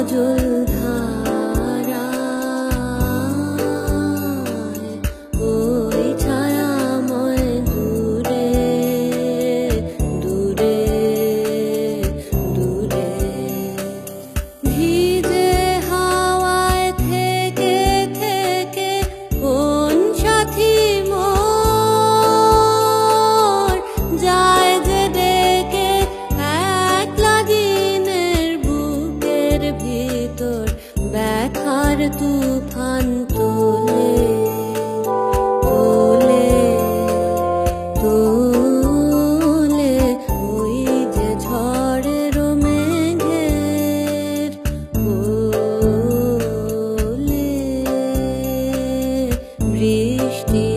সজল ভেতর ব্যথার তুফান তোলে তোলে ওই যে মেঘের বৃষ্টি